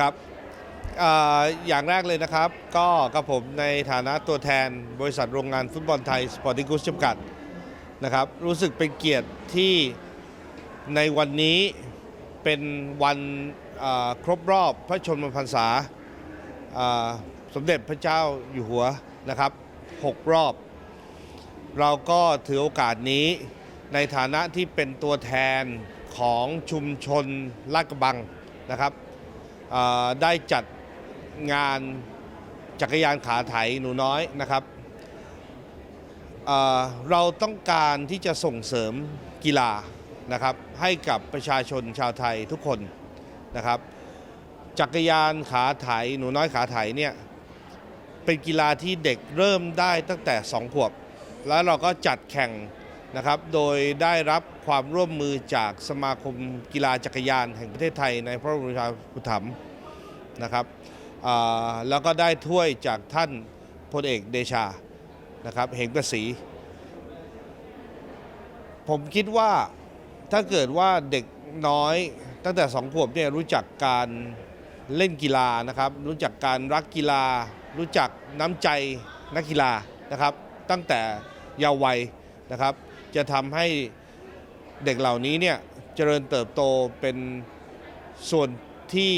ครับอย่างแรกเลยนะครับ ก็กับผมในฐานะตัวแทนบริษัทโรงงานฟุตบอลไทยสปอร์ติ้งกูสจำกัดนะครับ รู้สึกเป็นเกียรติที่ในวันนี้เป็นวันครบรอบพระชนมพรรษาสมเด็จพระเจ้าอยู่หัวนะครับ 6 รอบ เราก็ถือโอกาสนี้ในฐานะที่เป็นตัวแทนของชุมชนลาดกระบังนะครับ ได้จัดงานจักรยานขาไถหนูน้อยนะครับเเราต้องการที่จะส่งเสริมกีฬานะครับให้กับประชาชนชาวไทยทุกคนนะครับ จักรยานขาไถหนูน้อยขาไถเนี่ยเป็นกีฬาที่เด็กเริ่มได้ตั้งแต่ 2 ขวบ แล้วเราก็จัดแข่ง นะครับ โดยได้รับความร่วมมือจากสมาคมกีฬาจักรยานแห่งประเทศไทยในพระบรมราชานุถัมภ์นะครับแล้วก็ได้ถ้วยจากท่านพลเอกเดชานะครับเหงประศรีผมคิดว่าถ้าเกิดว่าเด็กน้อยตั้งแต่สองขวบเนี่ยรู้จักการเล่นกีฬานะครับ รู้จักการรักกีฬา รู้จักน้ำใจนักกีฬานะครับ ตั้งแต่เยาว์วัยนะครับ จะทำให้เด็กเหล่านี้เนี่ยเจริญเติบโตเป็นส่วนที่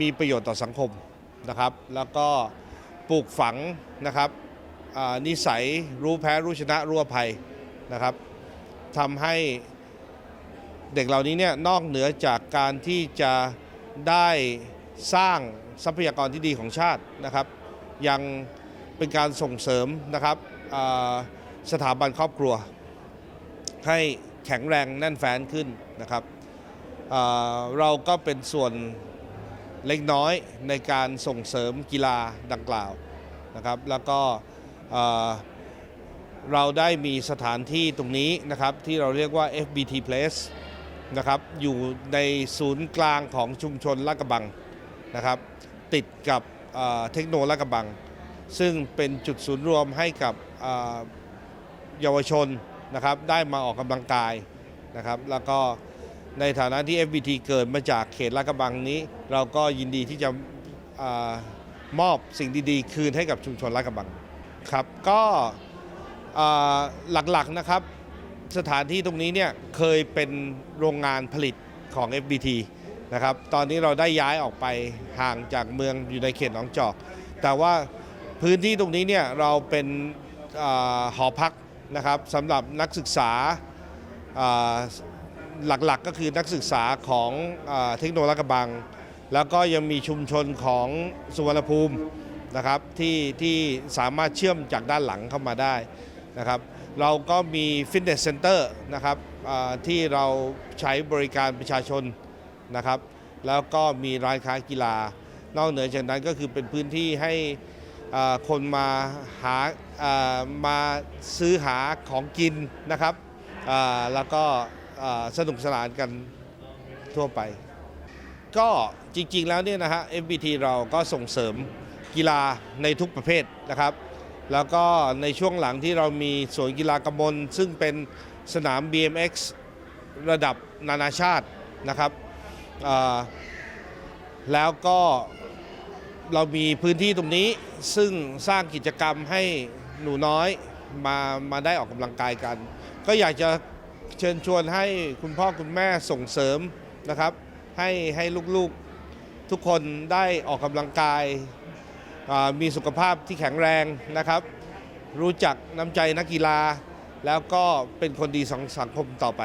มีประโยชน์ต่อสังคมนะครับ แล้วก็ปลูกฝังนะครับนิสัยรู้แพ้รู้ชนะรู้อภัยนะครับทำให้เด็กเหล่านี้เนี่ยนอกเหนือจากการที่จะได้สร้างทรัพยากรที่ดีของชาตินะครับ ยังเป็นการส่งเสริมนะครับสถาบันครอบครัว ให้แข็งแรงแน่นแฟ้นขึ้นนะครับอ่าเราก็เป็นส่วนเล็กน้อยในการส่งเสริมกีฬาดังกล่าวนะครับ แล้วก็เราได้มีสถานที่ตรงนี้นะครับที่เราเรียกว่า FBT Place นะครับอยู่ในศูนย์กลางของชุมชนลาดกระบังนะครับติดกับเทคโนโลาดกระบัง ซึ่งเป็นจุดศูนย์รวมให้กับเยาวชน นะครับได้มาออกกำลังกายนะครับแล้วก็ในฐานะที่ FBT เกิดมาจากเขตลาดกระบังนี้ เราก็ยินดีที่จะอมอบสิ่งดีๆ คืนให้กับชุมชนลาดกระบังครับก็หลักๆนะครับสถานที่ตรงนี้เนี่ยเคยเป็นโรงงานผลิตของ FBT นะครับตอนนี้เราได้ย้ายออกไปห่างจากเมืองอยู่ในเขตหนองจอก แต่ว่าพื้นที่ตรงนี้เนี่ยเราเป็นอหอพัก นะครับสำหรับนักศึกษาหลักๆก็คือนักศึกษาของอเทคโนโลยีกระบัง แล้วก็ยังมีชุมชนของสุวรรณภูมินะครับที่ที่สามารถเชื่อมจากด้านหลังเข้ามาได้นะครับเราก็มีฟิตเนสเซ็นเตอร์นะครับที่เราใช้บริการประชาชนนะครับ แล้วก็มีร้านค้ากีฬา นอกเหนือจากนั้นก็คือเป็นพื้นที่ให้ คนมาหามาซื้อหาของกินนะครับแล้วก็สนุกสนานกันทั่วไป ก็จริงๆแล้วเนี่ยนะฮะ FBT เราก็ส่งเสริมกีฬาในทุกประเภทนะครับ แล้วก็ในช่วงหลังที่เรามีสวนกีฬากำมลซึ่งเป็นสนาม BMX ระดับนานาชาตินะครับแล้วก็ เรามีพื้นที่ตรงนี้ซึ่งสร้างกิจกรรมให้หนูน้อยมามาได้ออกกำลังกายกัน ก็อยากจะเชิญชวนให้คุณพ่อคุณแม่ส่งเสริมนะครับ ให้ให้ลูกๆทุกคนได้ออกกำลังกายมีสุขภาพที่แข็งแรงนะครับ รู้จักน้ำใจนักกีฬา แล้วก็เป็นคนดีของสังคมต่อไป